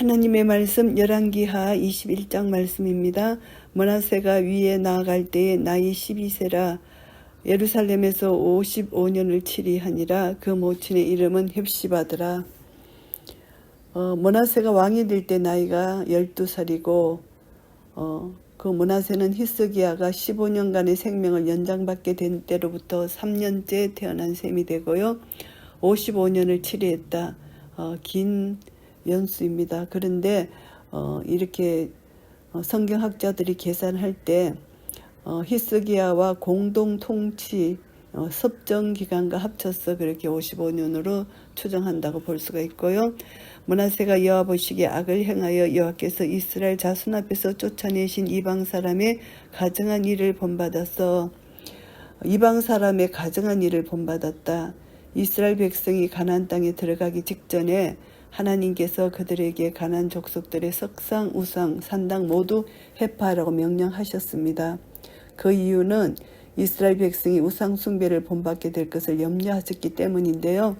하나님의 말씀 열왕기하 21장 말씀입니다. 머나세가 위에 나아갈 때에 나이 12세라 예루살렘에서 55년을 치리하니라 그 모친의 이름은 헵시바더라. 어, 머나세가 왕이 될 때 나이가 12살이고 어, 그 머나세는 히스기야가 15년간의 생명을 연장받게 된 때로부터 3년째 태어난 셈이 되고요. 55년을 치리했다. 어, 긴 연수입니다. 그런데 어, 이렇게 어, 성경학자들이 계산할 때 어, 히스기야와 공동 통치 어, 섭정 기간과 합쳐서 그렇게 55년으로 추정한다고 볼 수가 있고요. 문하세가 여호와 보시기에 악을 행하여 여호와께서 이스라엘 자손 앞에서 쫓아내신 이방 사람의 가증한 일을 본받아서 이방 사람의 가증한 일을 본받았다. 이스라엘 백성이 가나안 땅에 들어가기 직전에 하나님께서 그들에게 가나안 족속들의 석상, 우상, 산당 모두 해파하라고 명령하셨습니다. 그 이유는 이스라엘 백성이 우상 숭배를 본받게 될 것을 염려하셨기 때문인데요.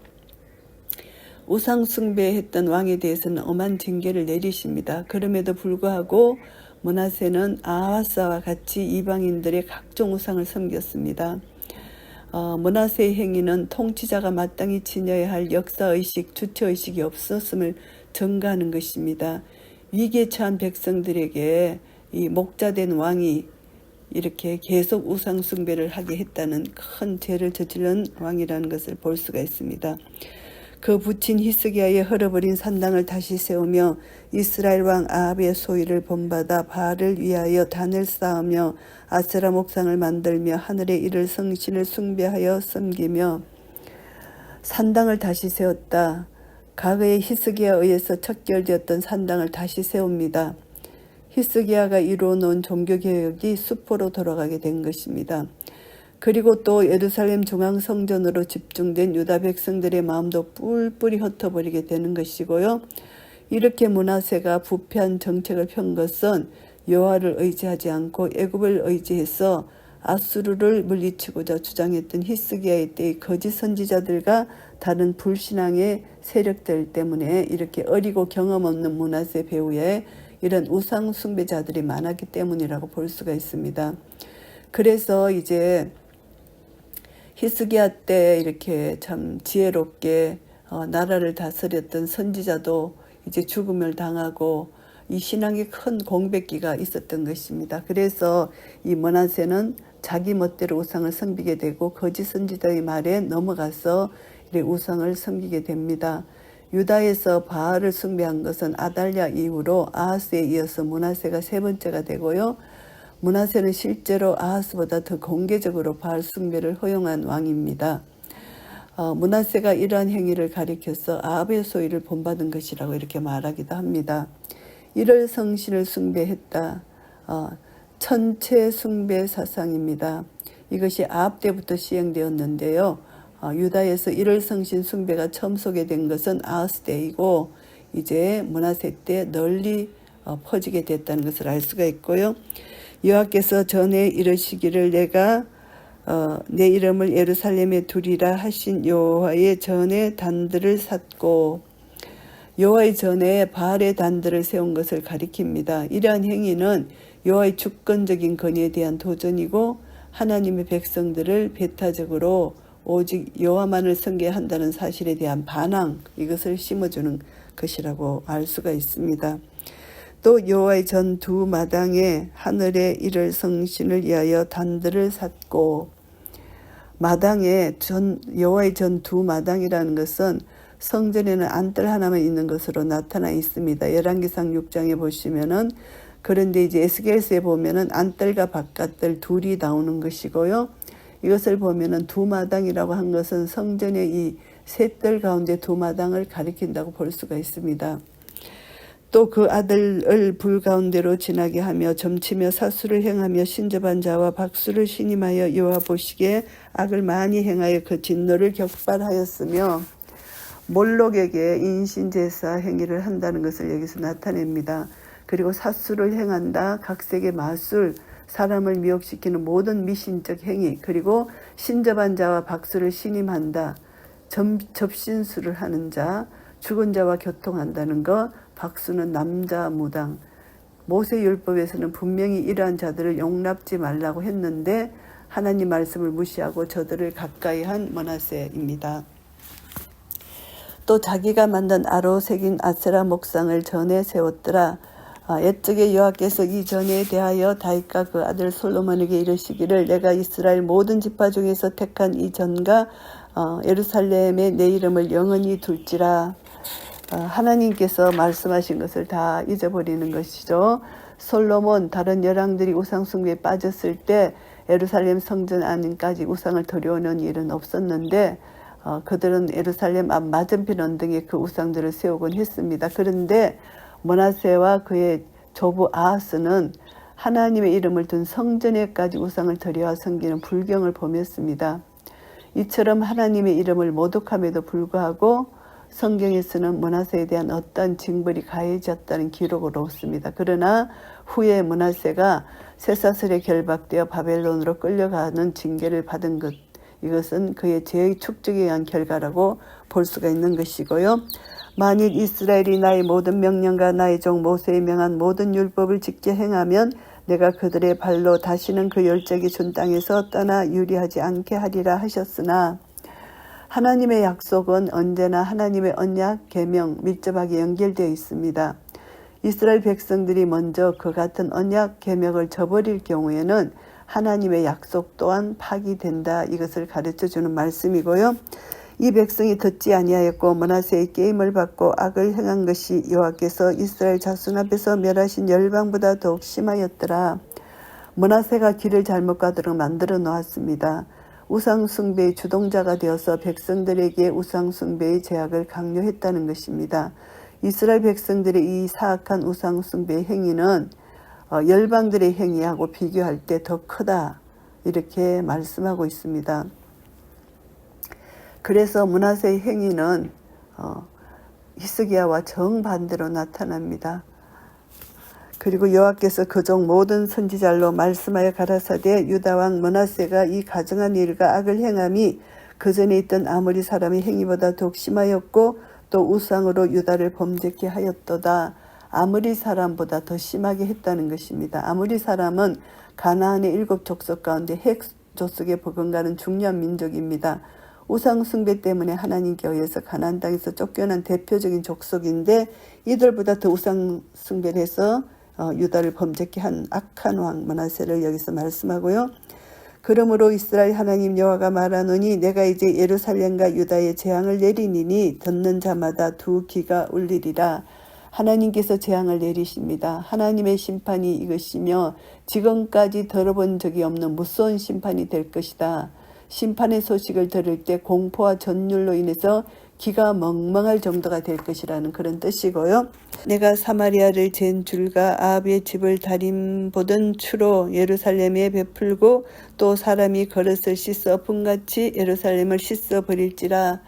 우상 숭배했던 왕에 대해서는 엄한 징계를 내리십니다. 그럼에도 불구하고 문하세는 아하사와 같이 이방인들의 각종 우상을 섬겼습니다. 어, 문하세의 행위는 통치자가 마땅히 지녀야 할 역사의식, 주체의식이 없었음을 증가하는 것입니다. 위기에 처한 백성들에게 이 목자된 왕이 이렇게 계속 우상 숭배를 하게 했다는 큰 죄를 저지른 왕이라는 것을 볼 수가 있습니다. 그 부친 히스기야의 헐어버린 산당을 다시 세우며 이스라엘 왕 아합의 소위를 본받아 바알을 위하여 단을 쌓으며 아세라 목상을 만들며 하늘의 이를 성신을 숭배하여 섬기며 산당을 다시 세웠다. 과거의 히스기야에 의해서 척결되었던 산당을 다시 세웁니다. 히스기야가 이루어놓은 종교개혁이 수포로 돌아가게 된 것입니다. 그리고 또 예루살렘 중앙성전으로 집중된 유다 백성들의 마음도 뿔뿔이 흩어버리게 되는 것이고요. 이렇게 문하세가 부패한 정책을 편 것은 여호와를 의지하지 않고 애굽을 의지해서 아수르를 물리치고자 주장했던 히스기야의 때의 거짓 선지자들과 다른 불신앙의 세력들 때문에 이렇게 어리고 경험 없는 문하세 배후에 이런 우상 숭배자들이 많았기 때문이라고 볼 수가 있습니다. 그래서 이제 히스기야 때 이렇게 참 지혜롭게 어, 나라를 다스렸던 선지자도 이제 죽음을 당하고 이 신앙의 큰 공백기가 있었던 것입니다. 그래서 이 머나세는 자기 멋대로 우상을 섬기게 되고 거짓 선지자의 말에 넘어가서 우상을 섬기게 됩니다. 유다에서 바알을 숭배한 것은 아달랴 이후로 아하스에 이어서 문하세가 세 번째가 되고요. 문하세는 실제로 아하스보다 더 공개적으로 바알 숭배를 허용한 왕입니다. 어, 문하세가 이러한 행위를 가리켜서 아합의 소위를 본받은 것이라고 이렇게 말하기도 합니다. 이를 성신을 숭배했다. 어, 천체 숭배 사상입니다. 이것이 아합 때부터 시행되었는데요. 어, 유다에서 일월 성신 숭배가 처음 소개된 것은 아하스 때이고 이제 문하세 때 널리 어, 퍼지게 됐다는 것을 알 수가 있고요. 여호와께서 전에 이르시기를 내가 어, 내 이름을 예루살렘에 두리라 하신 여호와의 전에 단들을 샀고 여호와의 전에 바알의 단들을 세운 것을 가리킵니다. 이러한 행위는 여호와의 주권적인 건의에 대한 도전이고 하나님의 백성들을 배타적으로 오직 여호와만을 섬겨한다는 사실에 대한 반항 이것을 심어주는 것이라고 알 수가 있습니다. 또 여호와의 전 두 마당에 하늘의 이를 성신을 위하여 단들을 샀고 마당에 전 여호와의 전 두 마당이라는 것은 성전에는 안뜰 하나만 있는 것으로 나타나 있습니다. 열왕기상 6장에 보시면은 그런데 이제 에스겔서에 보면은 안뜰과 바깥뜰 둘이 나오는 것이고요. 이것을 보면은 두 마당이라고 한 것은 성전의 이 셋들 가운데 두 마당을 가리킨다고 볼 수가 있습니다. 또 그 아들을 불 가운데로 지나게 하며 점치며 사수를 행하며 신접한 자와 박수를 신임하여 여호와 보시기에 악을 많이 행하여 그 진노를 격발하였으며 몰록에게 인신제사 행위를 한다는 것을 여기서 나타냅니다. 그리고 사수를 행한다, 각색의 마술, 사람을 미혹시키는 모든 미신적 행위, 그리고 신접한 자와 박수를 신임한다, 점, 접신수를 하는 자, 죽은 자와 교통한다는 것, 박수는 남자 무당. 모세 율법에서는 분명히 이러한 자들을 용납지 말라고 했는데 하나님 말씀을 무시하고 저들을 가까이 한 머나세입니다. 또 자기가 만든 아로 새긴 아세라 목상을 전에 세웠더라. 아, 옛적에 여호와께서 이 전에 대하여 다윗과 그 아들 솔로몬에게 이르시기를 내가 이스라엘 모든 지파 중에서 택한 이 전과 어, 예루살렘에 내 이름을 영원히 둘지라. 어, 하나님께서 말씀하신 것을 다 잊어버리는 것이죠. 솔로몬 다른 열왕들이 우상 숭배에 빠졌을 때 예루살렘 성전 안까지 우상을 들여오는 일은 없었는데 어, 그들은 예루살렘 앞 맞은편 언덕에 그 우상들을 세우곤 했습니다. 그런데 모나세와 그의 조부 아하스는 하나님의 이름을 둔 성전에까지 우상을 들여와 섬기는 불경을 범했습니다. 이처럼 하나님의 이름을 모독함에도 불구하고 성경에서는 문하세에 대한 어떤 징벌이 가해졌다는 기록을 없습니다. 그러나 후에 문하세가 쇠사슬에 결박되어 바벨론으로 끌려가는 징계를 받은 것 이것은 그의 죄의 축적에 의한 결과라고 볼 수가 있는 것이고요. 만일 이스라엘이 나의 모든 명령과 나의 종 모세의 명한 모든 율법을 지켜 행하면 내가 그들의 발로 다시는 그 열적이 준 땅에서 떠나 유리하지 않게 하리라 하셨으나 하나님의 약속은 언제나 하나님의 언약, 계명 밀접하게 연결되어 있습니다. 이스라엘 백성들이 먼저 그 같은 언약, 계명을 저버릴 경우에는 하나님의 약속 또한 파기된다. 이것을 가르쳐 주는 말씀이고요. 이 백성이 듣지 아니하였고 머나세의 게임을 받고 악을 행한 것이 여호와께서 이스라엘 자손 앞에서 멸하신 열방보다 더욱 심하였더라. 머나세가 길을 잘못 가도록 만들어 놓았습니다. 우상 숭배의 주동자가 되어서 백성들에게 우상 숭배의 제약을 강요했다는 것입니다. 이스라엘 백성들의 이 사악한 우상 숭배의 행위는 어, 열방들의 행위하고 비교할 때 더 크다 이렇게 말씀하고 있습니다. 그래서 문하세의 행위는 어, 히스기야와 정반대로 나타납니다. 그리고 여호와께서 그종 모든 선지자로 말씀하여 가라사대 유다 왕 문하세가 이 가정한 일과 악을 행함이 그 전에 있던 아무리 사람의 행위보다 더욱 심하였고 또 우상으로 유다를 범죄케 하였도다. 아무리 사람보다 더 심하게 했다는 것입니다. 아무리 사람은 가나안의 일곱 족속 가운데 핵 족속에 버금가는 중요한 민족입니다. 우상 숭배 때문에 하나님께 의해서 가나안 땅에서 쫓겨난 대표적인 족속인데 이들보다 더 우상 숭배를 해서 어, 유다를 범죄케 한 악한 왕 문하세를 여기서 말씀하고요. 그러므로 이스라엘 하나님 여호와가 말하노니 내가 이제 예루살렘과 유다에 재앙을 내리니니 듣는 자마다 두 귀가 울리리라. 하나님께서 재앙을 내리십니다. 하나님의 심판이 이것이며 지금까지 들어본 적이 없는 무서운 심판이 될 것이다. 심판의 소식을 들을 때 공포와 전율로 인해서 기가 멍멍할 정도가 될 것이라는 그런 뜻이고요. 내가 사마리아를 잰 줄과 아합의 집을 다림 보던 추로 예루살렘에 베풀고 또 사람이 그릇을 씻어 푼같이 예루살렘을 씻어 버릴지라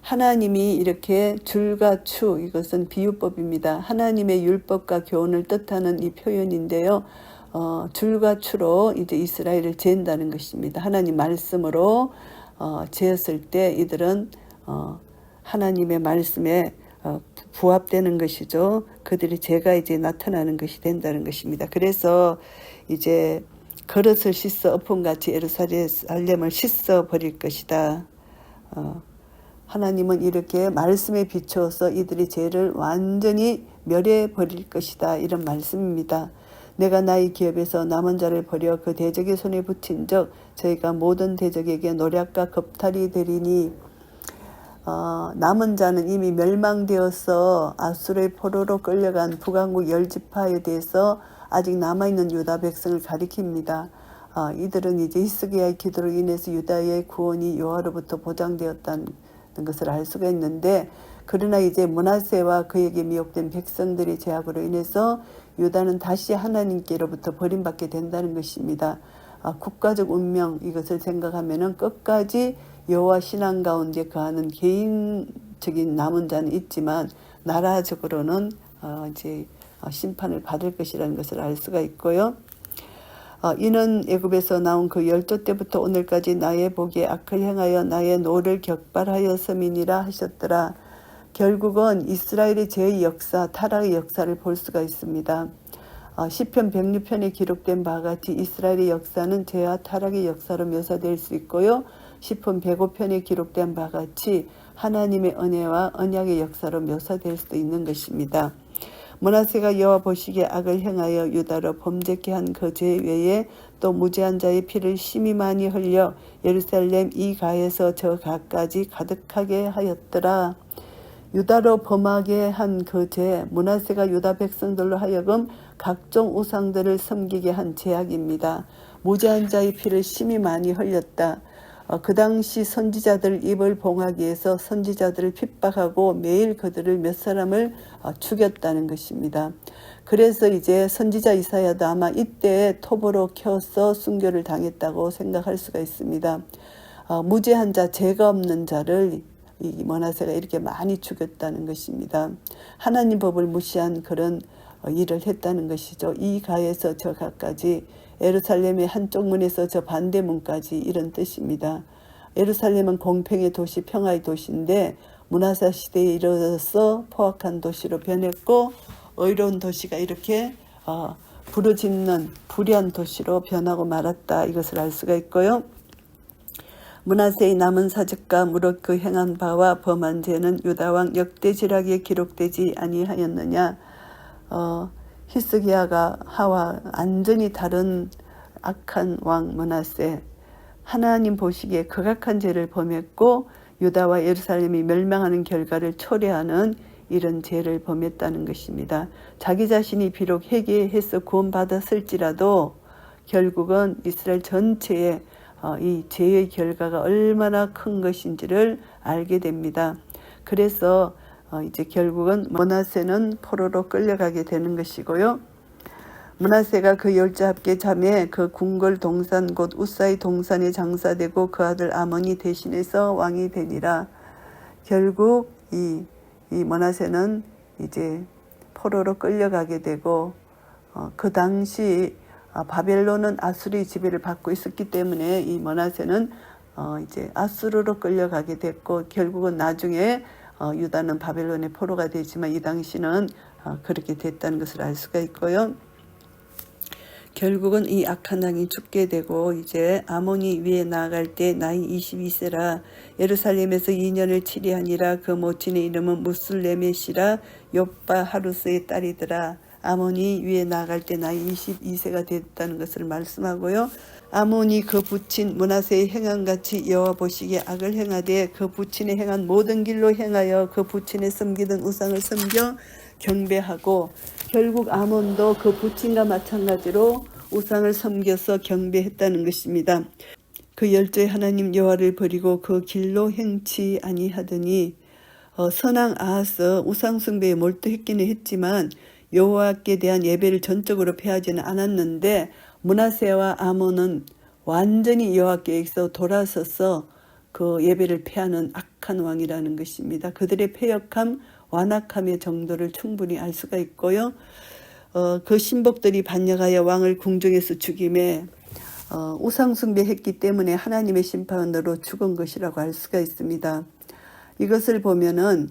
하나님이 이렇게 줄과 추 이것은 비유법입니다. 하나님의 율법과 교훈을 뜻하는 이 표현인데요. 어, 줄과 추로 이제 이스라엘을 잰다는 것입니다. 하나님 말씀으로 어, 재었을 때 이들은 어, 하나님의 말씀에 어, 부합되는 것이죠. 그들이 제가 이제 나타나는 것이 된다는 것입니다. 그래서 이제 그릇을 씻어 엎음같이 예루살렘을 씻어 버릴 것이다. 어, 하나님은 이렇게 말씀에 비추어서 이들의 죄를 완전히 멸해 버릴 것이다. 이런 말씀입니다. 내가 나의 기업에서 남은 자를 버려 그 대적의 손에 붙인 적 저희가 모든 대적에게 노략과 겁탈이 되리니 어, 남은 자는 이미 멸망되어서 아수르의 포로로 끌려간 북왕국 열 지파에 대해서 아직 남아있는 유다 백성을 가리킵니다. 어, 이들은 이제 히스기야의 기도로 인해서 유다의 구원이 여호와로부터 보장되었다는 것을 알 수가 있는데 그러나 이제 문하세와 그에게 미혹된 백성들의 제약으로 인해서 유다는 다시 하나님께로부터 버림받게 된다는 것입니다. 아, 국가적 운명 이것을 생각하면은 끝까지 여호와 신앙 가운데 거하는 개인적인 남은 자는 있지만 나라적으로는 어, 이제 어, 심판을 받을 것이라는 것을 알 수가 있고요. 어, 이는 애굽에서 나온 그 열두 때부터 오늘까지 나의 복에 악을 행하여 나의 노를 격발하였음이니라 하셨더라. 결국은 이스라엘의 죄의 역사, 타락의 역사를 볼 수가 있습니다. 어, 시편 106편에 기록된 바와 같이 이스라엘의 역사는 죄와 타락의 역사로 묘사될 수 있고요. 시편 105편에 기록된 바와 같이 하나님의 은혜와 언약의 역사로 묘사될 수도 있는 것입니다. 문하세가 여호와 보시기에 악을 행하여 유다로 범죄케 한 그 죄 외에 또 무죄한 자의 피를 심히 많이 흘려 예루살렘 이 가에서 저 가까지 가득하게 하였더라. 유다로 범하게 한 그 죄, 문하세가 유다 백성들로 하여금 각종 우상들을 섬기게 한 죄악입니다. 무죄한 자의 피를 심히 많이 흘렸다. 어, 그 당시 선지자들 입을 봉하기 위해서 선지자들을 핍박하고 매일 그들을 몇 사람을 어, 죽였다는 것입니다. 그래서 이제 선지자 이사야도 아마 이때 톱으로 켜서 순교를 당했다고 생각할 수가 있습니다. 어, 무죄한 자, 죄가 없는 자를 이 머나세가 이렇게 많이 죽였다는 것입니다. 하나님 법을 무시한 그런 어, 일을 했다는 것이죠. 이 가에서 저 가까지 예루살렘의 한쪽 문에서 저 반대 문까지 이런 뜻입니다. 예루살렘은 공평의 도시, 평화의 도시인데 문화사 시대에 이르러서 포악한 도시로 변했고 의로운 도시가 이렇게 어, 부르짖는 불의한 도시로 변하고 말았다. 이것을 알 수가 있고요. 문하세의 남은 사적과 무릇 그 행한 바와 범한 죄는 유다왕 역대지락에 기록되지 아니하였느냐. 어, 히스기야가 하와 완전히 다른 악한 왕 문하세 하나님 보시기에 극악한 죄를 범했고 유다와 예루살렘이 멸망하는 결과를 초래하는 이런 죄를 범했다는 것입니다. 자기 자신이 비록 회개해서 구원받았을지라도 결국은 이스라엘 전체에 어, 이 죄의 결과가 얼마나 큰 것인지를 알게 됩니다. 그래서 어, 이제 결국은 모나세는 포로로 끌려가게 되는 것이고요. 문하세가 그 열자 함께 잠에 그 궁궐 동산 곧 우사의 동산에 장사되고 그 아들 아몬이 대신해서 왕이 되니라. 결국 이, 이 문하세는 이제 포로로 끌려가게 되고 어, 그 당시 아, 바벨론은 아수르의 지배를 받고 있었기 때문에 이 머나세는 어, 이제 아수르로 끌려가게 됐고 결국은 나중에 어, 유다는 바벨론의 포로가 되지만 이 당시는 어, 그렇게 됐다는 것을 알 수가 있고요. 결국은 이 악한 왕이 죽게 되고 이제 아몬이 위에 나아갈 때 나이 22세라 예루살렘에서 2년을 치리하니라 그 모친의 이름은 무슬레메시라 요빠 하루스의 딸이더라. 아몬이 위에 나아갈 때 나이 22세가 됐다는 것을 말씀하고요. 아몬이 그 부친 문하세의 행함같이 여호와 보시기에 악을 행하되 그 부친의 행한 모든 길로 행하여 그 부친의 섬기던 우상을 섬겨 경배하고 결국 아몬도 그 부친과 마찬가지로 우상을 섬겨서 경배했다는 것입니다. 그 열조의 하나님 여호와를 버리고 그 길로 행치 아니하더니 어, 선왕 아하스 우상 숭배에 몰두했기는 했지만 여호와께 대한 예배를 전적으로 패하지는 않았는데 문하세와 아몬은 완전히 여호와께 서 돌아서서 그 예배를 패하는 악한 왕이라는 것입니다. 그들의 패역함, 완악함의 정도를 충분히 알 수가 있고요. 어, 그 신복들이 반역하여 왕을 궁중에서 죽임에 어, 우상숭배했기 때문에 하나님의 심판으로 죽은 것이라고 할 수가 있습니다. 이것을 보면은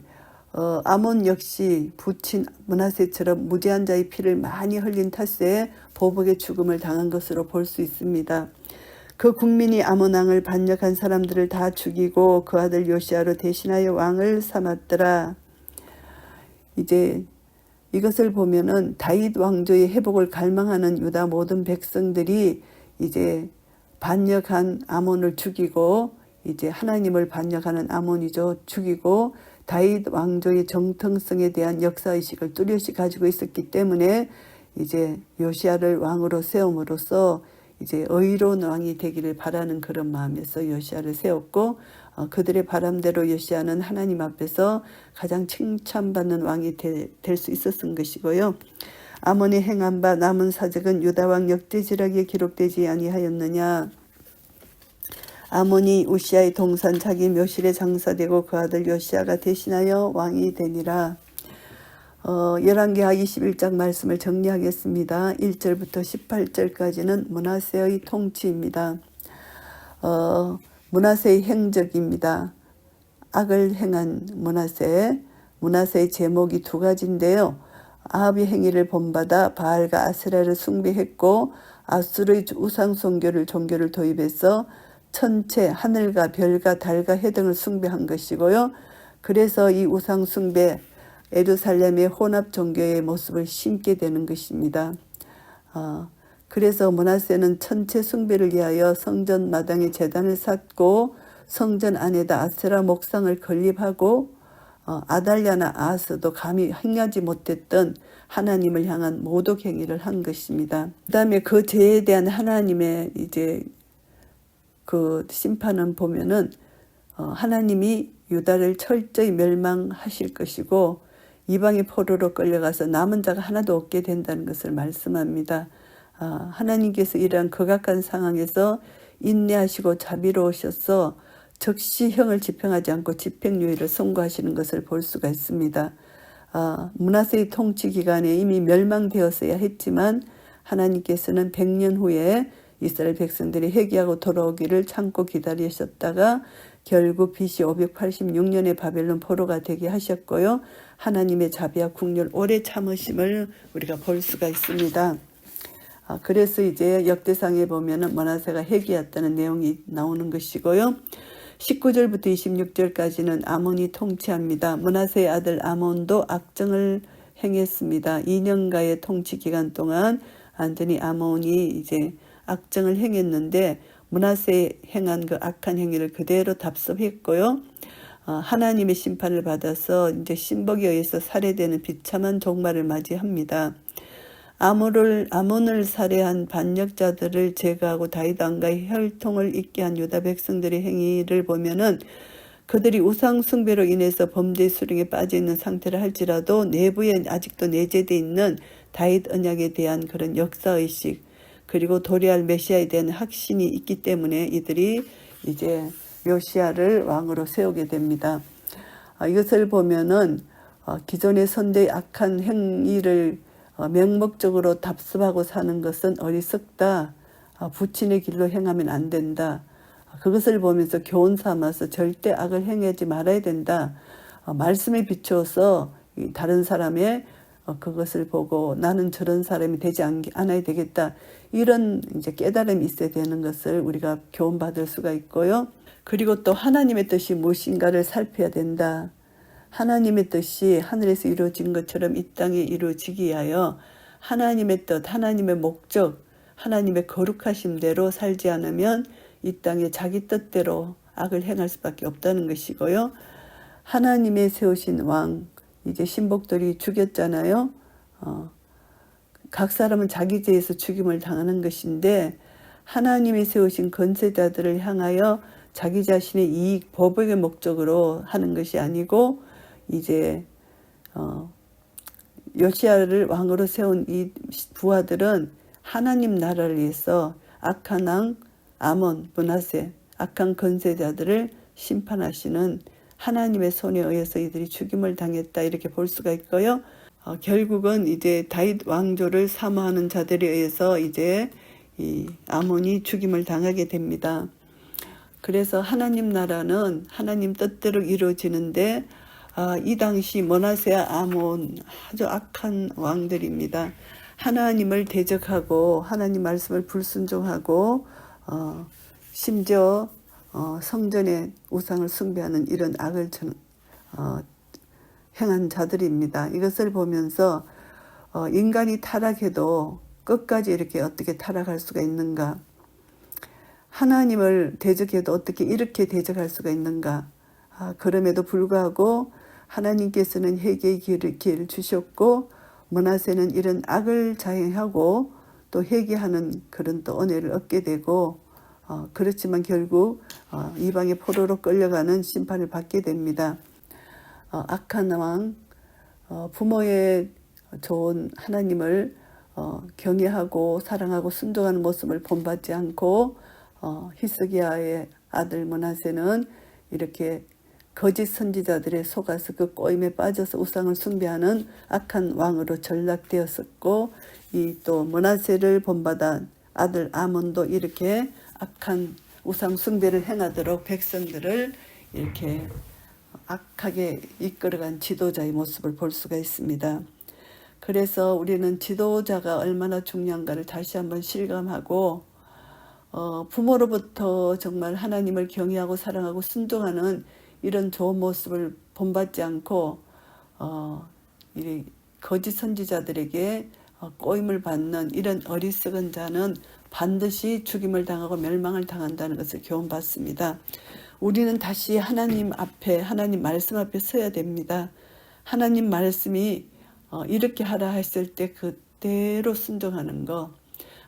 어, 아몬 역시 부친 문하세처럼 무죄한 자의 피를 많이 흘린 탓에 보복의 죽음을 당한 것으로 볼 수 있습니다. 그 국민이 아몬 왕을 반역한 사람들을 다 죽이고 그 아들 요시아로 대신하여 왕을 삼았더라. 이제 이것을 보면은 다윗 왕조의 회복을 갈망하는 유다 모든 백성들이 이제 반역한 아몬을 죽이고 이제 하나님을 반역하는 아몬이죠 죽이고 다윗 왕조의 정통성에 대한 역사의식을 뚜렷이 가지고 있었기 때문에 이제 요시아를 왕으로 세움으로써 이제 의로운 왕이 되기를 바라는 그런 마음에서 요시아를 세웠고 어, 그들의 바람대로 요시아는 하나님 앞에서 가장 칭찬받는 왕이 될 수 있었던 것이고요. 아몬이 행한 바 남은 사적은 유다 왕 역대지락에 기록되지 아니하였느냐. 아몬이 우시아의 동산 자기 묘실에 장사되고 그 아들 요시아가 대신하여 왕이 되니라. 어, 열왕기하 21장 말씀을 정리하겠습니다. 1절부터 18절까지는 문하세의 통치입니다. 어, 문하세의 행적입니다. 악을 행한 문하세, 문하세의 제목이 두 가지인데요. 아합의 행위를 본받아 바알과 아세라를 숭배했고 아수르의 우상 종교를 종교를 도입해서 천체 하늘과 별과 달과 해 등을 숭배한 것이고요. 그래서 이 우상 숭배 에루살렘의 혼합 종교의 모습을 심게 되는 것입니다. 어, 그래서 문하세는 천체 숭배를 위하여 성전 마당에 재단을 쌓고 성전 안에다 아세라 목상을 건립하고 어, 아달랴나 아스도 감히 행하지 못했던 하나님을 향한 모독 행위를 한 것입니다. 그다음에 그 죄에 대한 하나님의 이제 그 심판은 보면은 어, 하나님이 유다를 철저히 멸망하실 것이고 이방의 포로로 끌려가서 남은 자가 하나도 없게 된다는 것을 말씀합니다. 아, 하나님께서 이러한 극악한 상황에서 인내하시고 자비로우셔서 적시 형을 집행하지 않고 집행유예를 선고하시는 것을 볼 수가 있습니다. 아, 문하세의 통치 기간에 이미 멸망되었어야 했지만 하나님께서는 100년 후에 이스라엘 백성들이 회개하고 돌아오기를 참고 기다리셨다가 결국 BC 586년에 바벨론 포로가 되게 하셨고요. 하나님의 자비와 국률 오래 참으심을 우리가 볼 수가 있습니다. 아, 그래서 이제 역대상에 보면은 머나세가 회개했다는 내용이 나오는 것이고요. 19절부터 26절까지는 아몬이 통치합니다. 머나세의 아들 아몬도 악정을 행했습니다. 2년가의 통치 기간 동안 완전히 아몬이 이제 악정을 행했는데 문하세 행한 그 악한 행위를 그대로 답습했고요. 어, 하나님의 심판을 받아서 이제 신복에 의해서 살해되는 비참한 종말을 맞이합니다. 아몬을 아몬을 살해한 반역자들을 제거하고 다윗 왕가의 혈통을 잇게 한 유다 백성들의 행위를 보면은 그들이 우상 숭배로 인해서 범죄 수령에 빠져 있는 상태를 할지라도 내부에 아직도 내재되어 있는 다윗 언약에 대한 그런 역사 의식 그리고 도리할 메시아에 대한 확신이 있기 때문에 이들이 이제 요시아를 왕으로 세우게 됩니다. 아, 이것을 보면은 어, 기존의 선대의 악한 행위를 어, 맹목적으로 답습하고 사는 것은 어리석다. 어, 부친의 길로 행하면 안 된다. 그것을 보면서 교훈 삼아서 절대 악을 행하지 말아야 된다. 말씀에 비추어서 다른 사람의 그것을 보고 나는 저런 사람이 되지 않아야 되겠다. 이런 이제 깨달음이 있어야 되는 것을 우리가 교훈받을 수가 있고요. 그리고 또 하나님의 뜻이 무엇인가를 살펴야 된다. 하나님의 뜻이 하늘에서 이루어진 것처럼 이 땅에 이루어지기 위하여 하나님의 뜻, 하나님의 목적, 하나님의 거룩하심대로 살지 않으면 이 땅에 자기 뜻대로 악을 행할 수밖에 없다는 것이고요. 하나님의 세우신 왕, 이제 신복들이 죽였잖아요. 어, 각 사람은 자기 죄에서 죽임을 당하는 것인데 하나님이 세우신 건세자들을 향하여 자기 자신의 이익, 보복의 목적으로 하는 것이 아니고 이제 어, 요시아를 왕으로 세운 이 부하들은 하나님 나라를 위해서 악한 왕 아몬 문하세 악한 건세자들을 심판하시는 하나님의 손에 의해서 이들이 죽임을 당했다 이렇게 볼 수가 있고요. 어, 결국은 이제 다윗 왕조를 사모하는 자들에 의해서 이제 이 아몬이 죽임을 당하게 됩니다. 그래서 하나님 나라는 하나님 뜻대로 이루어지는데 아, 이 당시 모나세아 아몬 아주 악한 왕들입니다. 하나님을 대적하고 하나님 말씀을 불순종하고 어, 심지어 어, 성전의 우상을 숭배하는 이런 악을 어, 행한 자들입니다. 이것을 보면서 어, 인간이 타락해도 끝까지 이렇게 어떻게 타락할 수가 있는가? 하나님을 대적해도 어떻게 이렇게 대적할 수가 있는가? 아, 그럼에도 불구하고 하나님께서는 회개의 기회를, 기회를 주셨고 문하세는 이런 악을 자행하고 또 회개하는 그런 또 은혜를 얻게 되고 어, 그렇지만 결국 어, 이방의 포로로 끌려가는 심판을 받게 됩니다. 어, 악한 왕 어, 부모의 좋은 하나님을 어, 경외하고 사랑하고 순종하는 모습을 본받지 않고 어, 히스기야의 아들 문하세는 이렇게 거짓 선지자들의 속아서 그 꼬임에 빠져서 우상을 숭배하는 악한 왕으로 전락되었었고 이또 문하세를 본받아 아들 아몬도 이렇게 악한 우상 숭배를 행하도록 백성들을 이렇게 악하게 이끌어간 지도자의 모습을 볼 수가 있습니다. 그래서 우리는 지도자가 얼마나 중요한가를 다시 한번 실감하고 어, 부모로부터 정말 하나님을 경외하고 사랑하고 순종하는 이런 좋은 모습을 본받지 않고 어, 이 거짓 선지자들에게 어, 꼬임을 받는 이런 어리석은 자는 반드시 죽임을 당하고 멸망을 당한다는 것을 교훈받습니다. 우리는 다시 하나님 앞에 하나님 말씀 앞에 서야 됩니다. 하나님 말씀이 어, 이렇게 하라 했을 때 그대로 순종하는 거.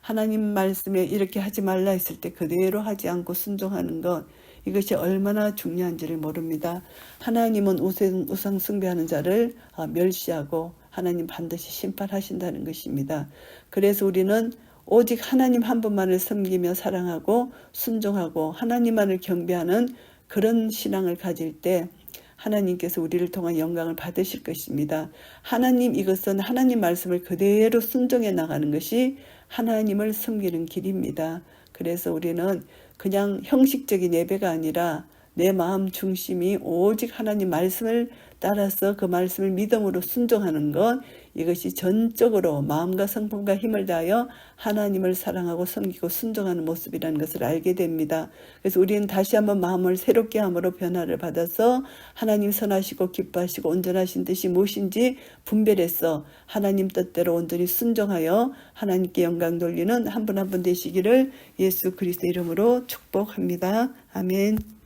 하나님 말씀에 이렇게 하지 말라 했을 때 그대로 하지 않고 순종하는 것. 이것이 얼마나 중요한지를 모릅니다. 하나님은 우상, 우상 숭배하는 자를 어, 멸시하고 하나님 반드시 심판하신다는 것입니다. 그래서 우리는 오직 하나님 한 분만을 섬기며 사랑하고 순종하고 하나님만을 경배하는 그런 신앙을 가질 때 하나님께서 우리를 통한 영광을 받으실 것입니다. 하나님 이것은 하나님 말씀을 그대로 순종해 나가는 것이 하나님을 섬기는 길입니다. 그래서 우리는 그냥 형식적인 예배가 아니라 내 마음 중심이 오직 하나님 말씀을 따라서 그 말씀을 믿음으로 순종하는 것 이것이 전적으로 마음과 성품과 힘을 다하여 하나님을 사랑하고 섬기고 순종하는 모습이라는 것을 알게 됩니다. 그래서 우리는 다시 한번 마음을 새롭게 함으로 변화를 받아서 하나님 선하시고 기뻐하시고 온전하신 뜻이 무엇인지 분별해서 하나님 뜻대로 온전히 순종하여 하나님께 영광 돌리는 한 분 한분 되시기를 예수 그리스도 이름으로 축복합니다. 아멘.